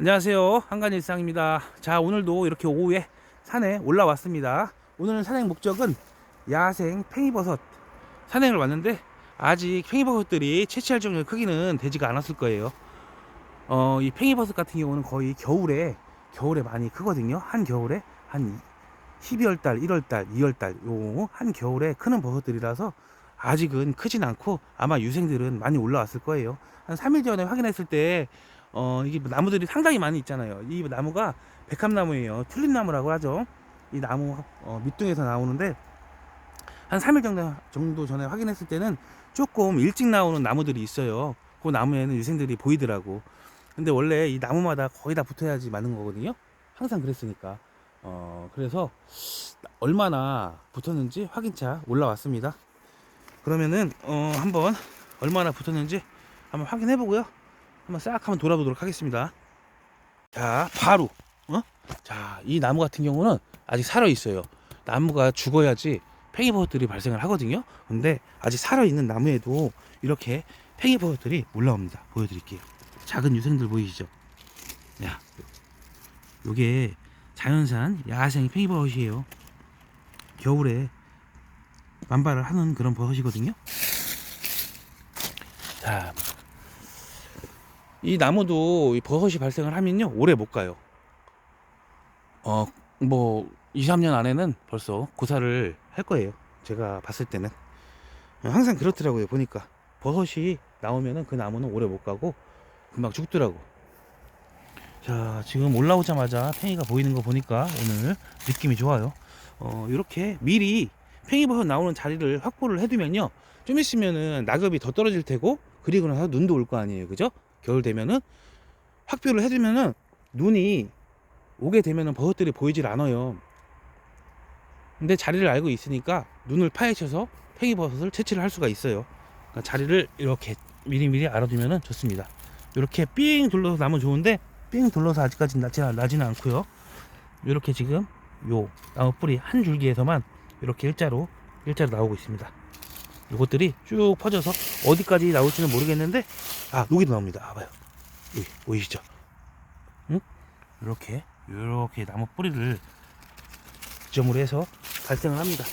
안녕하세요. 한간일상입니다. 자 오늘도 이렇게 오후에 산에 올라왔습니다. 오늘 산행 목적은 야생 팽이버섯 산행을 왔는데 아직 팽이버섯들이 채취할 정도의 크기는 되지가 않았을 거예요. 어, 이 팽이버섯 같은 경우는 거의 겨울에 겨울에 많이 크거든요. 한 겨울에 한 12월달 1월달 2월달 요 한 겨울에 크는 버섯들이라서 아직은 크진 않고 아마 유생들은 많이 올라왔을 거예요. 한 3일 전에 확인했을 때 어, 이게 나무들이 상당히 많이 있잖아요. 이 나무가 백합나무예요. 튤립나무라고 하죠. 이 나무 어, 밑둥에서 나오는데 한 3일 정도, 정도 전에 확인했을 때는 조금 일찍 나오는 나무들이 있어요. 그 나무에는 유생들이 보이더라고. 근데 원래 이 나무마다 거의 다 붙어야지 맞는 거거든요. 항상 그랬으니까. 어, 그래서 얼마나 붙었는지 확인차 올라왔습니다. 그러면은 어, 한번 얼마나 붙었는지 한번 확인해 보고요. 한번 싹 한번 돌아보도록 하겠습니다. 자, 바로, 어? 자, 이 나무 같은 경우는 아직 살아 있어요. 나무가 죽어야지 팽이버섯들이 발생을 하거든요. 근데 아직 살아 있는 나무에도 이렇게 팽이버섯들이 올라옵니다. 보여드릴게요. 작은 유생들 보이시죠? 야, 요게 자연산 야생 팽이버섯이에요. 겨울에 만발을 하는 그런 버섯이거든요. 자, 이 나무도 이 버섯이 발생을 하면요 오래 못 가요. 어뭐 2, 3년 안에는 벌써 고사를 할 거예요. 제가 봤을 때는 항상 그렇더라고요. 보니까 버섯이 나오면은 그 나무는 오래 못 가고 금방 죽더라고. 자 지금 올라오자마자 팽이가 보이는 거 보니까 오늘 느낌이 좋아요. 어 이렇게 미리 팽이버섯 나오는 자리를 확보를 해두면요 좀 있으면은 낙엽이 더 떨어질 테고 그리고 나서 눈도 올 거 아니에요, 그죠? 겨울 되면은 확뷰를 해주면은 눈이 오게 되면은 버섯들이 보이질 않아요. 근데 자리를 알고 있으니까 눈을 파헤쳐서 팽이버섯을 채취를 할 수가 있어요. 그러니까 자리를 이렇게 미리미리 알아두면은 좋습니다. 이렇게 삥 둘러서 나면 좋은데 삥 둘러서 아직까지 나지, 나지는 않고요. 이렇게 지금 요 나무 뿌리 한 줄기에서만 이렇게 일자로 일자로 나오고 있습니다. 이것들이 쭉 퍼져서 어디까지 나올지는 모르겠는데 아 여기도 나옵니다. 아, 봐요. 여기 보이시죠? 응? 이렇게 이렇게 나무 뿌리를 지점으로 해서 발생을 합니다.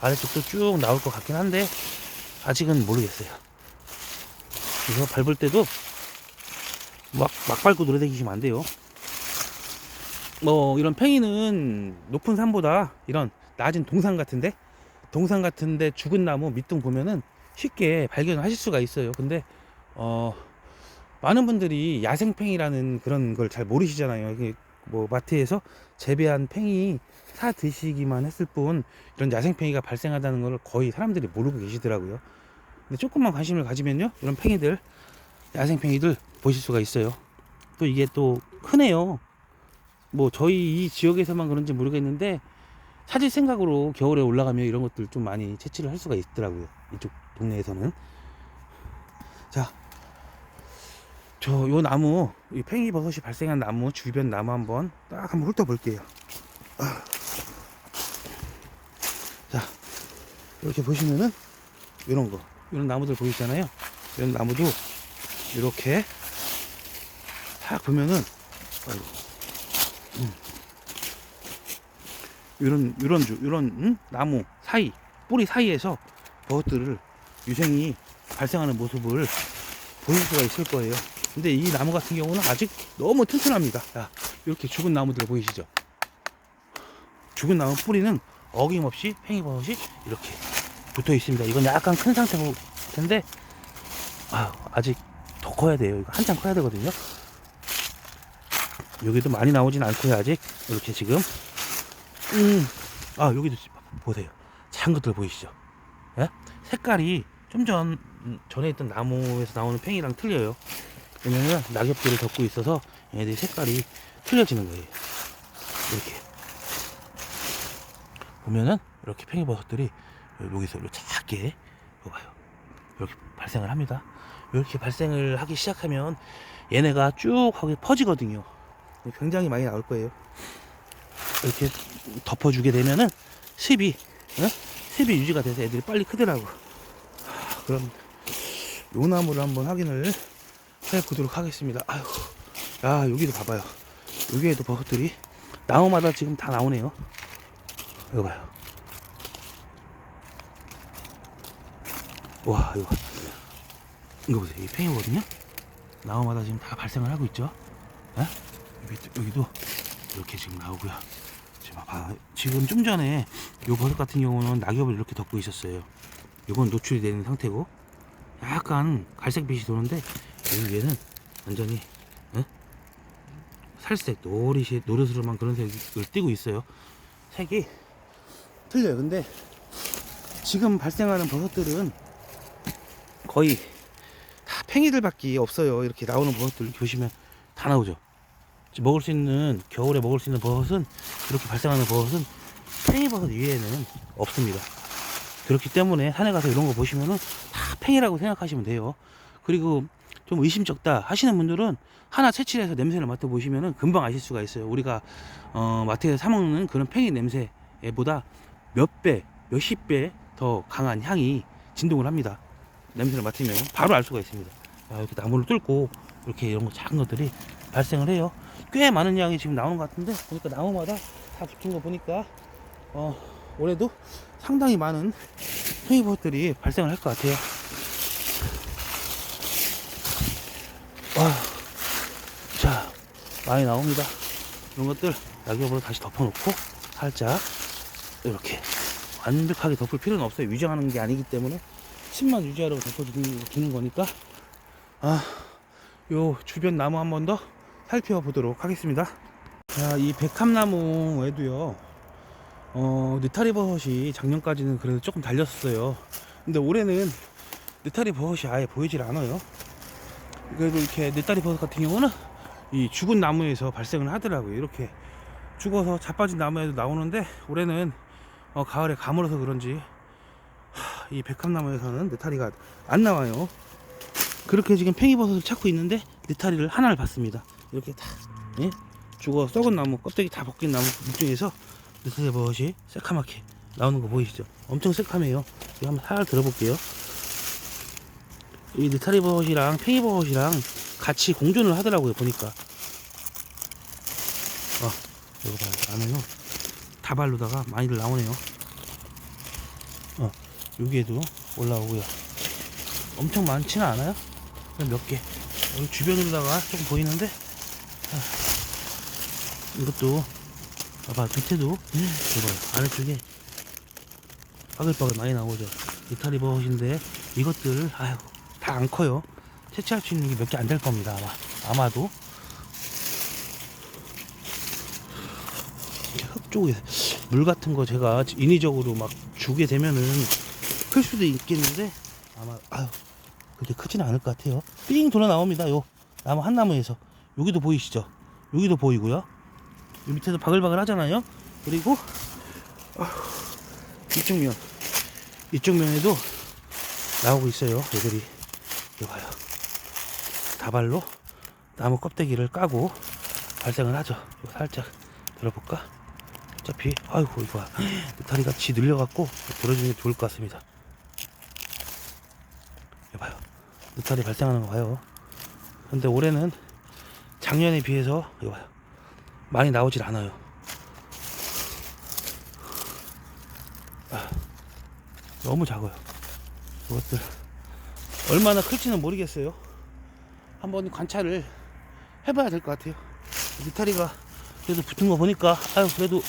아래쪽도 쭉 나올 것 같긴 한데 아직은 모르겠어요. 그래서 밟을 때도 막, 막 밟고 돌아다니시면 안 돼요. 뭐 이런 팽이는 높은 산보다 이런 낮은 동산 같은데 동산 같은데 죽은 나무 밑둥 보면은 쉽게 발견하실 수가 있어요. 근데 어 많은 분들이 야생팽이라는 그런 걸 잘 모르시잖아요. 뭐 마트에서 재배한 팽이 사 드시기만 했을 뿐 이런 야생팽이가 발생한다는 걸 거의 사람들이 모르고 계시더라고요. 근데 조금만 관심을 가지면요. 이런 팽이들 야생팽이들 보실 수가 있어요. 또 이게 또 크네요. 뭐 저희 이 지역에서만 그런지 모르겠는데 찾을 생각으로 겨울에 올라가면 이런 것들 좀 많이 채취를 할 수가 있더라고요. 이쪽 동네에서는. 자, 저 요 나무, 이 팽이버섯이 발생한 나무 주변 나무 한번 딱 한번 훑어볼게요. 아. 자, 이렇게 보시면은 이런 거, 이런 나무들 보이잖아요. 이런 나무도 이렇게 딱 보면은 아이고, 음. 이런 이런 주 이런 응? 나무 사이 뿌리 사이에서 버섯들을 유생이 발생하는 모습을 보실 수가 있을 거예요. 근데 이 나무 같은 경우는 아직 너무 튼튼합니다. 자, 이렇게 죽은 나무들 보이시죠? 죽은 나무 뿌리는 어김없이 팽이버섯이 이렇게 붙어 있습니다. 이건 약간 큰 상태고 텐데 아유, 아직 더 커야 돼요. 이거 한참 커야 되거든요. 여기도 많이 나오진 않고요. 아직 이렇게 지금 음. 아, 여기도 있- 보세요. 작은 것들 보이시죠? 예? 색깔이 좀 전, 음, 전에 있던 나무에서 나오는 팽이랑 틀려요. 왜냐면 낙엽들을 덮고 있어서 얘네들이 색깔이 틀려지는 거예요. 이렇게. 보면은 이렇게 팽이버섯들이 여기서 이렇게 작게 봐요. 이렇게 발생을 합니다. 이렇게 발생을 하기 시작하면 얘네가 쭉 하게 퍼지거든요. 굉장히 많이 나올 거예요. 이렇게 덮어주게 되면은 습이 어? 습이 유지가 돼서 애들이 빨리 크더라고. 하, 그럼 요 나무를 한번 확인을 해 보도록 하겠습니다. 아유, 아 여기도 봐봐요 여기에도 버섯들이 나무마다 지금 다 나오네요 이거 봐요 와 이거 이거 보세요 이 팽이거든요 나무마다 지금 다 발생을 하고 있죠 에? 여기, 여기도 이렇게 지금 나오고요. 지금 봐. 지금 좀 전에 요 버섯 같은 경우는 낙엽을 이렇게 덮고 있었어요. 이건 노출이 되는 상태고 약간 갈색빛이 도는데 여기 얘는 완전히 에? 살색 노릿이 노릇스름한 그런 색을 띠고 있어요. 색이 틀려요. 근데 지금 발생하는 버섯들은 거의 다 팽이들밖에 없어요. 이렇게 나오는 버섯들 보시면 다 나오죠 먹을 수 있는 겨울에 먹을 수 있는 버섯은 이렇게 발생하는 버섯은 팽이버섯 이외에는 없습니다. 그렇기 때문에 산에 가서 이런 거 보시면은 다 팽이라고 생각하시면 돼요. 그리고 좀 의심쩍다 하시는 분들은 하나 채취해서 냄새를 맡아보시면은 금방 아실 수가 있어요. 우리가 어, 마트에서 사 먹는 그런 팽이 냄새보다 몇 배, 몇십 배 더 강한 향이 진동을 합니다. 냄새를 맡으면 바로 알 수가 있습니다. 아, 이렇게 나무를 뚫고 이렇게 이런 거 작은 것들이 발생을 해요 꽤 많은 양이 지금 나오는 것 같은데 보니까 나무마다 다 붙은 거 보니까 어, 올해도 상당히 많은 팽이버섯들이 발생을 할 것 같아요. 와, 자 많이 나옵니다. 이런 것들 낙엽으로 다시 덮어놓고 살짝 이렇게 완벽하게 덮을 필요는 없어요. 위장하는 게 아니기 때문에 층만 유지하려고 덮어주는 주는 거니까. 아 요 주변 나무 한 번 더 살펴보도록 하겠습니다. 자 이 백합나무에도요. 어 느타리 버섯이 작년까지는 그래도 조금 달렸었어요. 근데 올해는 느타리 버섯이 아예 보이질 않아요. 그래도 이렇게 느타리 버섯 같은 경우는 이 죽은 나무에서 발생을 하더라고요. 이렇게 죽어서 자빠진 나무에도 나오는데 올해는 어, 가을에 가물어서 그런지 하, 이 백합나무에서는 느타리가 안 나와요. 그렇게 지금 팽이버섯을 찾고 있는데 느타리를 하나를 봤습니다 이렇게 다 예? 죽어 썩은 나무 껍데기 다 벗긴 나무 중에서 느타리 버섯이 새카맣게 나오는 거 보이시죠? 엄청 새카매요. 이거 한번 살살 들어볼게요. 이 느타리 버섯이랑 팽이 버섯이랑 같이 공존을 하더라고요 보니까. 어 이거 봐요. 안에는 다발로다가 많이들 나오네요. 어 여기에도 올라오고요. 엄청 많지는 않아요? 그냥 몇개. 여기 주변으로다가 조금 보이는데? 아, 이것도 봐봐 밑에도 이거 아래쪽에 바글바글 많이 나오죠. 이탈리 버섯인데 이것들 아유 다 안 커요. 채취할 수 있는 게 몇 개 안 될 겁니다 아마. 아마도. 흙 쪽에 물 같은 거 제가 인위적으로 막 주게 되면은 클 수도 있겠는데 아마 아유 그렇게 크지는 않을 것 같아요. 삥 돌아 나옵니다 요. 나무 한 나무에서 여기도 보이시죠? 여기도 보이고요. 요 밑에도 바글바글 하잖아요. 그리고 이쪽 면 이쪽 면에도 나오고 있어요 얘들이. 이거 봐요. 다발로 나무 껍데기를 까고 발생을 하죠. 살짝 들어볼까? 어차피 아이고 이거 봐. 느타리가 지 늘려갖고 들어주는 게 좋을 것 같습니다. 이거 봐요. 느타리 발생하는 거 봐요. 근데 올해는 작년에 비해서 많이 나오질 않아요. 아, 너무 작아요. 이것들 얼마나 클지는 모르겠어요. 한번 관찰을 해봐야 될 것 같아요. 느타리가 그래도 붙은 거 보니까 아유 그래도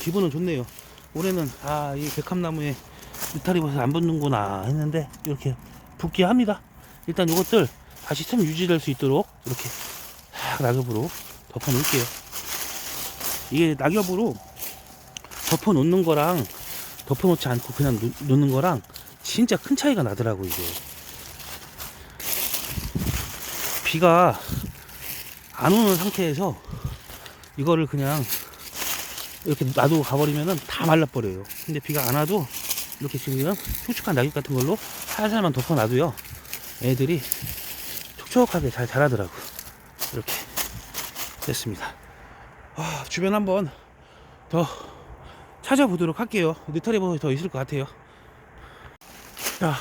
기분은 좋네요. 올해는 아 이 백합나무에 느타리 버섯 안 붙는구나 했는데 이렇게 붙게 합니다. 일단 이것들 다시 틈 유지될 수 있도록 이렇게 싹 낙엽으로 덮어 놓을게요 이게 낙엽으로 덮어 놓는 거랑 덮어 놓지 않고 그냥 놓, 놓는 거랑 진짜 큰 차이가 나더라고 이게 비가 안 오는 상태에서 이거를 그냥 이렇게 놔두고 가버리면은 다 말라버려요. 근데 비가 안 와도 이렇게 지금 촉촉한 낙엽 같은 걸로 살살만 덮어 놔도요. 애들이 촉촉하게 잘 자라더라고. 이렇게 됐습니다. 아, 주변 한번 더 찾아보도록 할게요. 느타리 버섯이 더 있을 것 같아요. 자,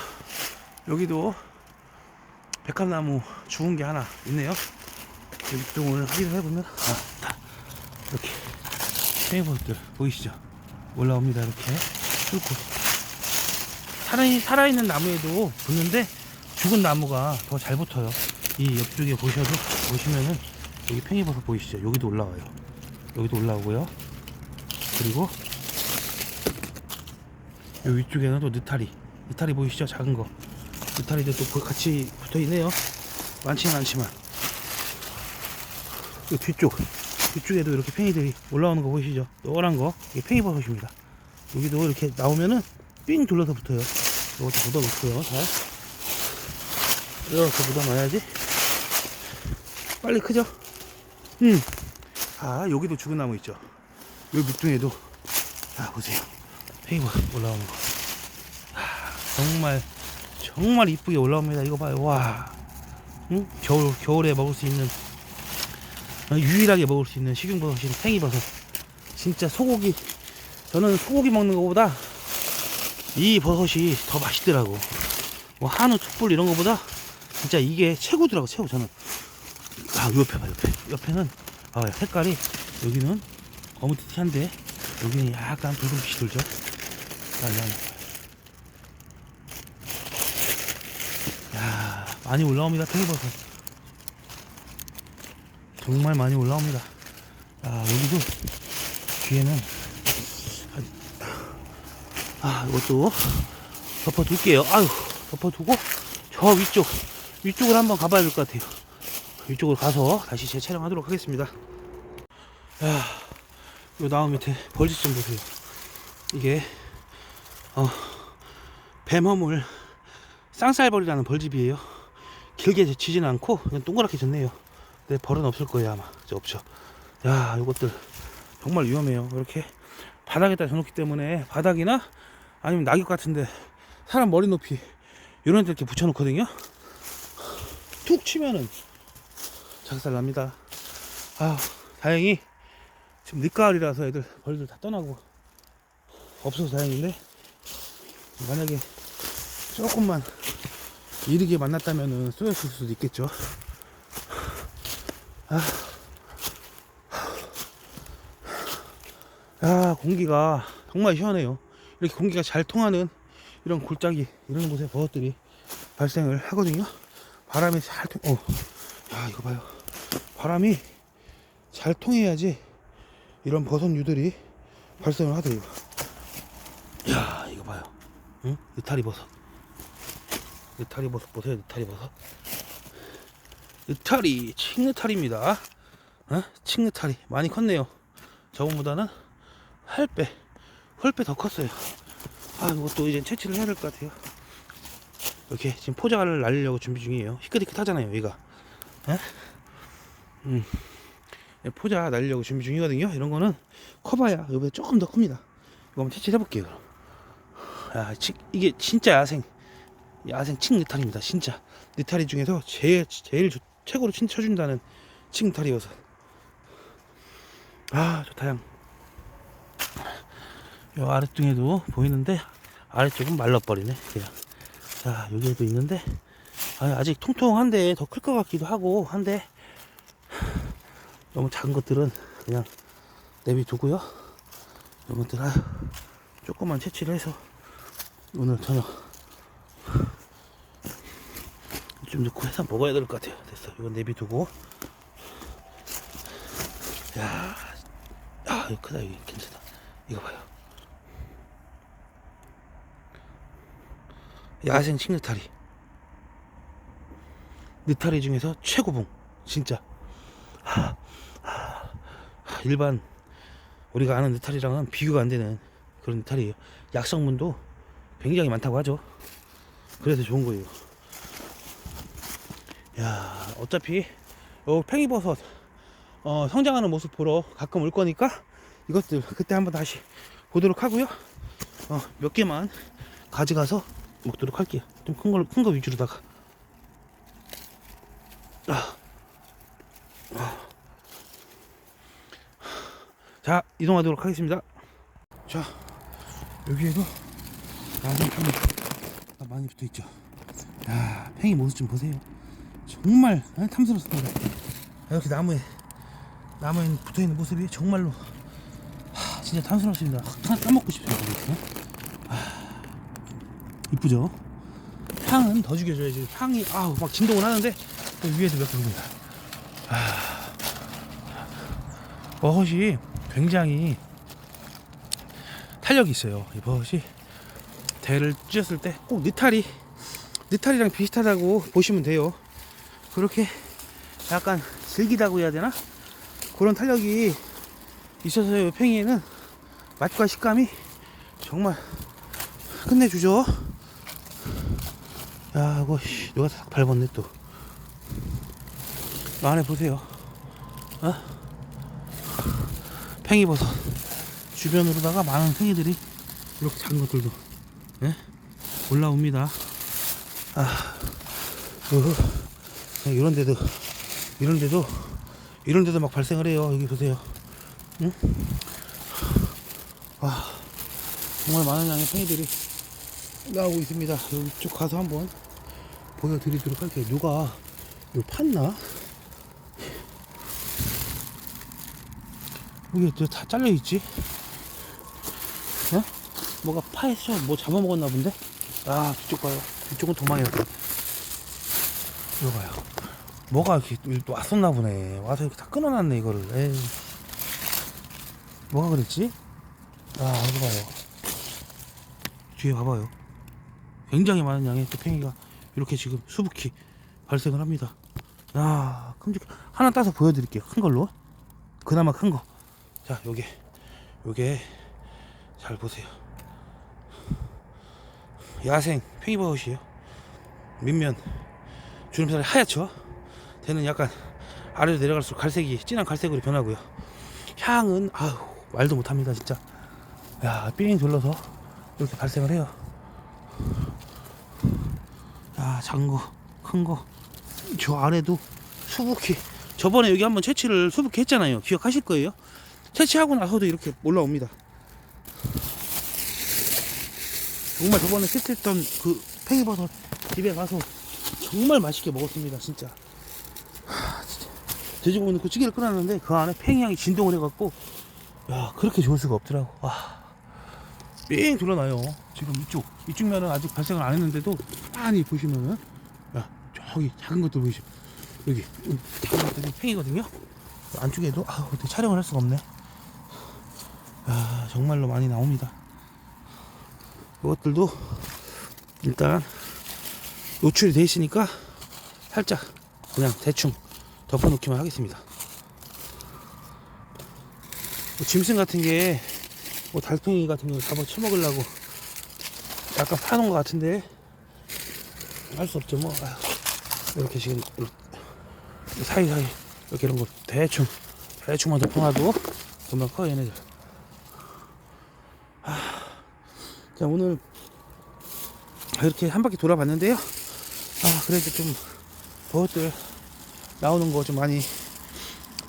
여기도 백합나무 죽은 게 하나 있네요. 윗동을 확인을 해보면 아, 다 이렇게 팽이버섯들 보이시죠? 올라옵니다 이렇게 뚫고 살아, 살아있는 나무에도 붙는데 죽은 나무가 더 잘 붙어요 이 옆쪽에 보셔도 보시면은 여기 팽이버섯 보이시죠? 여기도 올라와요. 여기도 올라오고요. 그리고 요 위쪽에는 또 느타리. 느타리 보이시죠? 작은 거. 느타리도 또 같이 붙어 있네요. 많지는 않지만. 이 뒤쪽. 뒤쪽에도 이렇게 팽이들이 올라오는 거 보이시죠? 노란 거. 이게 팽이버섯입니다. 여기도 이렇게 나오면은 삥 둘러서 붙어요. 이것도 묻어놓고요. 잘 이렇게 묻어놔야지. 빨리 크죠? 음. 아 여기도 죽은 나무 있죠. 여기 밑둥에도. 자 보세요. 팽이버섯 올라오는 거. 아, 정말 정말 이쁘게 올라옵니다. 이거 봐요. 와. 응? 겨울 겨울에 먹을 수 있는 어, 유일하게 먹을 수 있는 식용버섯인 팽이버섯. 진짜 소고기 저는 소고기 먹는 것보다 이 버섯이 더 맛있더라고. 뭐 한우 툭불 이런 거보다 진짜 이게 최고더라고 최고 저는 아 옆에 봐 옆에 옆에는 아 색깔이 여기는 어무티티한데 여기는 약간 붉은빛이 돌죠 아, 야, 야 많이 올라옵니다 팽이버섯 정말 많이 올라옵니다. 아, 여기도 뒤에는 아, 이것도 덮어둘게요. 아유, 덮어두고 저 위쪽 위쪽을 한번 가봐야 될 것 같아요. 위쪽으로 가서 다시 재촬영하도록 하겠습니다. 야, 요 나무 밑에 벌집 좀 보세요. 이게 어, 뱀허물 쌍쌀벌이라는 벌집이에요. 길게 지지는 않고 그냥 동그랗게 졌네요. 내 벌은 없을 거예요 아마 저 없죠 야 이것들 정말 위험해요 이렇게 바닥에다 져놓기 때문에 바닥이나 아니면 낙엽 같은데 사람 머리 높이 이런 데 이렇게 붙여놓거든요 툭 치면은 작살 납니다. 아 다행히 지금 늦가을이라서 애들 벌들 다 떠나고 없어서 다행인데 만약에 조금만 이르게 만났다면은 쏘였을 수도 있겠죠. 야 공기가 정말 시원해요. 이렇게 공기가 잘 통하는 이런 골짜기 이런 곳에 버섯들이 발생을 하거든요. 바람이 잘 통, 어, 야 이거 봐요 바람이 잘 통해야지 이런 버섯류들이 발생을 하더래요. 야 이거 봐요. 응? 느타리 버섯. 느타리 버섯 보세요 느타리 버섯. 느타리 칡느타리입니다. 어? 칡느타리. 많이 컸네요. 저번보다는 할배 헐배 더 컸어요. 아 이것도 이제 채취를 해야 될 것 같아요. 이렇게 지금 포자를 날리려고 준비 중이에요. 희끗희끗하잖아요 얘가. 에? 음. 예, 포자 날리려고 준비 중이거든요. 이런 거는 커봐야 이거보다 조금 더 큽니다. 이거 한번 채취를 해볼게요 야, 치, 이게 진짜 야생 야생 칡 느타리입니다 진짜. 느타리 중에서 제일 제일 좋- 최고로 친 쳐준다는 칡 느타리여서. 아 좋다 향요 아래쪽에도 보이는데 아래쪽은 말라버리네 그냥. 자 여기에도 있는데 아, 아직 통통한데 더 클 것 같기도 하고 한데 너무 작은 것들은 그냥 내비두고요. 이런 것들 아 조금만 채취를 해서 오늘 저녁 좀 넣고 해서 먹어야 될 것 같아요. 됐어. 이건 내비두고. 야, 아 이거 크다. 이거 괜찮다. 이거 봐요. 야생 칡느타리. 느타리 중에서 최고봉. 진짜 하, 일반 우리가 아는 느타리랑은 비교가 안 되는 그런 느타리예요 약성분도 굉장히 많다고 하죠. 그래서 좋은 거예요. 야 어차피 요 팽이버섯 어, 성장하는 모습 보러 가끔 올 거니까 이것들 그때 한번 다시 보도록 하고요. 어, 몇 개만 가져가서 먹도록 할게요. 좀 큰 걸 큰 거 위주로다가. 아. 아. 자 이동하도록 하겠습니다 자 여기에도 야생 팽이 아, 많이 붙어있죠 야 팽이 모습 좀 보세요 정말 아, 탐스럽습니다 이렇게 나무에 나무에 붙어 있는 모습이 정말로 하, 진짜 탐스럽습니다. 다 따먹고 싶어요. 아, 이쁘죠? 향은 더 죽여줘야지. 향이 아우 막 진동을 하는데 또 위에서 몇 개입니다. 아, 버섯이 굉장히 탄력이 있어요. 이 버섯이 대를 찧었을 때 꼭 느타리 느타리랑 비슷하다고 보시면 돼요. 그렇게 약간 질기다고 해야 되나? 그런 탄력이 있어서 팽이에는 맛과 식감이 정말 끝내주죠. 야, 이거 씨, 누가 싹 밟았네 또. 이 안에 보세요. 어? 팽이버섯 주변으로다가 많은 팽이들이 이렇게 작은 것들도 예? 올라옵니다. 아. 그냥 이런 데도 이런 데도 이런 데도 막 발생을 해요. 여기 보세요. 응? 와, 정말 많은 양의 팽이들이 나오고 있습니다. 여기 쪽 가서 한번 보여드리도록 할게요. 누가 이거 팠나? 이게 다 잘려 있지? 어? 뭐가 파했어? 뭐 잡아먹었나 본데? 아, 뒤쪽 봐요. 뒤쪽은 도망이었다. 이거 봐요. 뭐가 이렇게 또- 왔었나 보네. 와서 이렇게 다 끊어놨네, 이거를. 에이. 뭐가 그랬지? 아, 이거 봐요. 뒤에 봐봐요. 굉장히 많은 양의 또 팽이가 이렇게 지금 수북히 발생을 합니다. 야, 큼직 하나 따서 보여드릴게요. 큰 걸로. 그나마 큰 거. 자, 요게, 요게, 잘 보세요. 야생 팽이버섯이에요. 밑면 주름살이 하얗죠? 대는 약간 아래로 내려갈수록 갈색이 진한 갈색으로 변하고요. 향은 아우 말도 못합니다 진짜. 야, 삥 둘러서 이렇게 발생을 해요. 야, 작은 거, 큰 거. 저 아래도 수북히. 저번에 여기 한번 채취를 수북히 했잖아요. 기억하실 거예요. 채취하고 나서도 이렇게 올라옵니다. 정말 저번에 채취했던 그 팽이버섯 집에 가서 정말 맛있게 먹었습니다. 진짜. 하, 진짜. 돼지고기 넣고 찌개를 끓였는데 그 안에 팽이향이 진동을 해갖고 야 그렇게 좋을 수가 없더라고. 와. 삥 둘러나요. 지금 이쪽 이쪽 면은 아직 발생을 안 했는데도 많이 보시면은 야 저기 작은 것들 보이죠? 여기 음, 작은 것들이 팽이거든요. 안쪽에도 아 어떻게 촬영을 할 수가 없네. 아 정말로 많이 나옵니다. 이것들도 일단 노출이 돼 있으니까 살짝 그냥 대충 덮어놓기만 하겠습니다. 뭐 짐승 같은 게 뭐 달팽이 같은 거 잡아 쳐먹으려고 약간 파놓은 것 같은데 할수 없죠 뭐 이렇게 지금 사이사이 이렇게 이런 거 대충 대충만 덮어놔도 금방 커 얘네들 아, 자 오늘 이렇게 한 바퀴 돌아봤는데요 아 그래도 좀 버섯들 나오는 거 좀 많이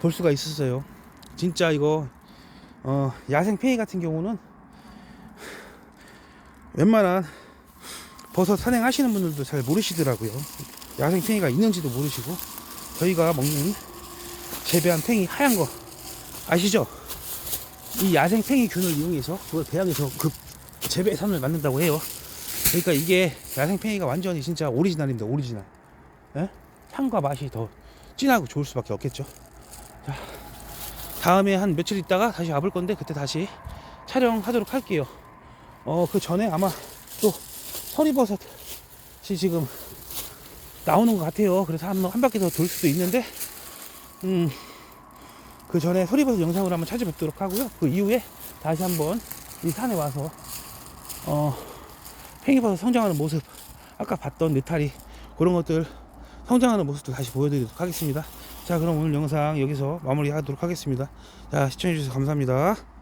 볼 수가 있었어요 진짜 이거 어, 야생 팽이 같은 경우는 웬만한 버섯 산행하시는 분들도 잘 모르시더라고요. 야생 팽이가 있는지도 모르시고 저희가 먹는 재배한 팽이 하얀 거 아시죠? 이 야생 팽이 균을 이용해서 그걸 배양해서 그 재배산을 만든다고 해요. 그러니까 이게 야생 팽이가 완전히 진짜 오리지널입니다. 오리지널. 예? 향과 맛이 더 진하고 좋을 수밖에 없겠죠. 자, 다음에 한 며칠 있다가 다시 와볼 건데 그때 다시 촬영하도록 할게요. 어, 그 전에 아마 또 서리버섯이 지금 나오는 것 같아요. 그래서 한, 한 바퀴 더 돌 수도 있는데, 음, 그 전에 서리버섯 영상으로 한번 찾아뵙도록 하고요. 그 이후에 다시 한번 이 산에 와서, 어, 팽이버섯 성장하는 모습, 아까 봤던 느타리, 그런 것들 성장하는 모습도 다시 보여드리도록 하겠습니다. 자, 그럼 오늘 영상 여기서 마무리하도록 하겠습니다. 자, 시청해주셔서 감사합니다.